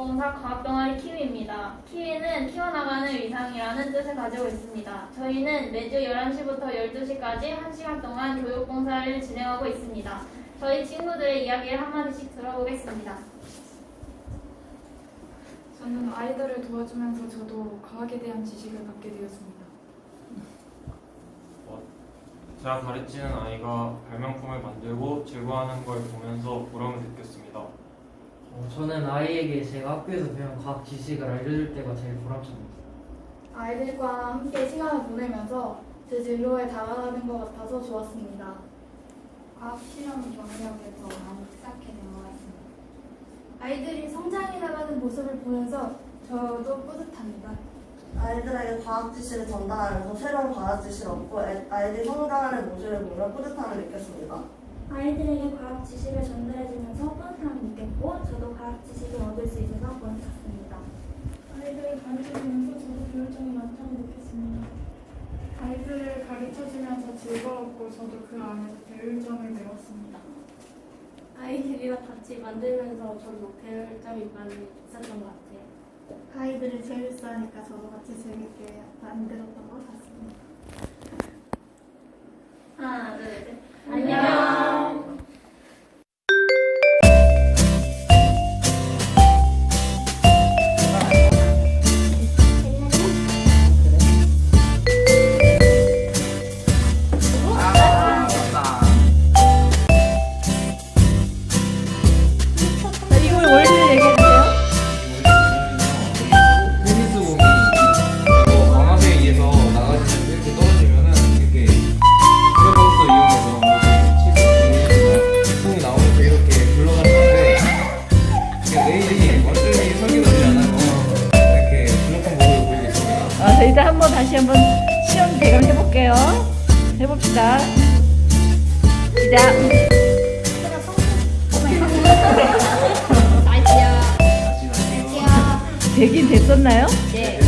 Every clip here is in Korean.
교육봉사 과학동아리 키위입니다. 키위는 키워나가는 위상이라는 뜻을 가지고 있습니다. 저희는 매주 11시부터 12시까지 1시간 동안 교육봉사를 진행하고 있습니다. 저희 친구들의 이야기를 한마디씩 들어보겠습니다. 저는 아이들을 도와주면서 저도 과학에 대한 지식을 갖게 되었습니다. 제가 가르치는 아이가 발명품을 만들고 제거하는 걸 보면서 보람을 느꼈습니다. 어, 저는 아이에게 제가 학교에서 배운 과학 지식을 알려줄 때가 제일 보람찹니다. 아이들과 함께 시간을 보내면서 제 진로에 다가가는 것 같아서 좋았습니다. 과학 실험 경력에서 많이 쌓게 된 것 같습니다. 아이들이 성장해 나가는 모습을 보면서 저도 뿌듯합니다. 아이들에게 과학 지식을 전달하면서 새로운 과학 지식을 얻고 애- 아이들이 성장하는 모습을 보며 뿌듯함을 느꼈습니다. 아이들에게 과학 지식을 전달해주면서 뿌듯함을 느꼈고 저도 과학 지식을 얻을 수 있어서 보람찼습니다. 아이들을 가르쳐주면서 저도 배울 점이 많다고 느꼈습니다. 아이들을 가르쳐주면서 즐거웠고 저도 그 안에서 배울 점을 배웠습니다. 아이들이랑 같이 만들면서 저도 배울 점이 많이 있었던 것 같아요. 아이들이 재밌어 하니까 저도 같이 재밌게 만들었던 것 같습니다. 하나, 둘, 셋. 안녕. 시험 대강 해볼게요. 해봅시다. 시작. 되긴 됐었나요? 시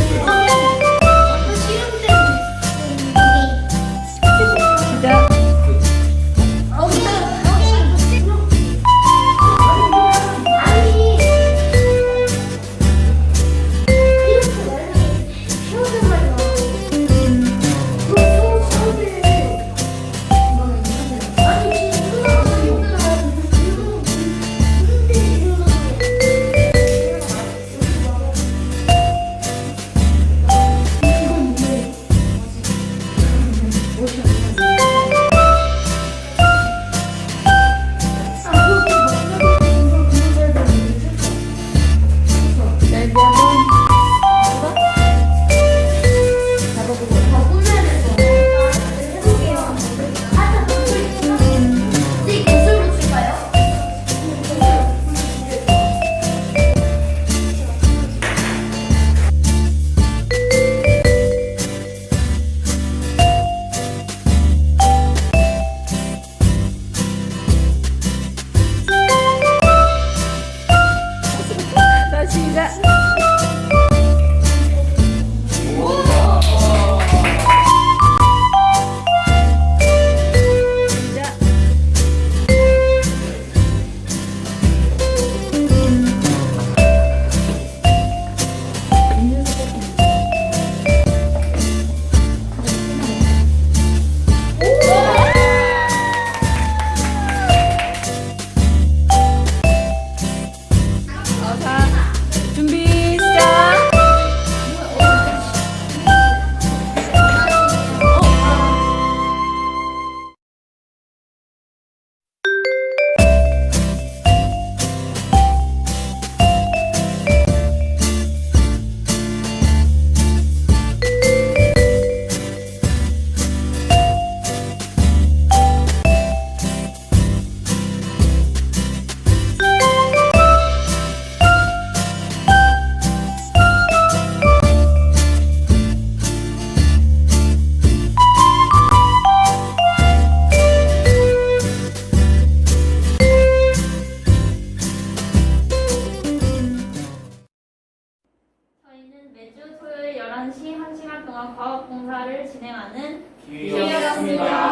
진행하는 기회였습니다.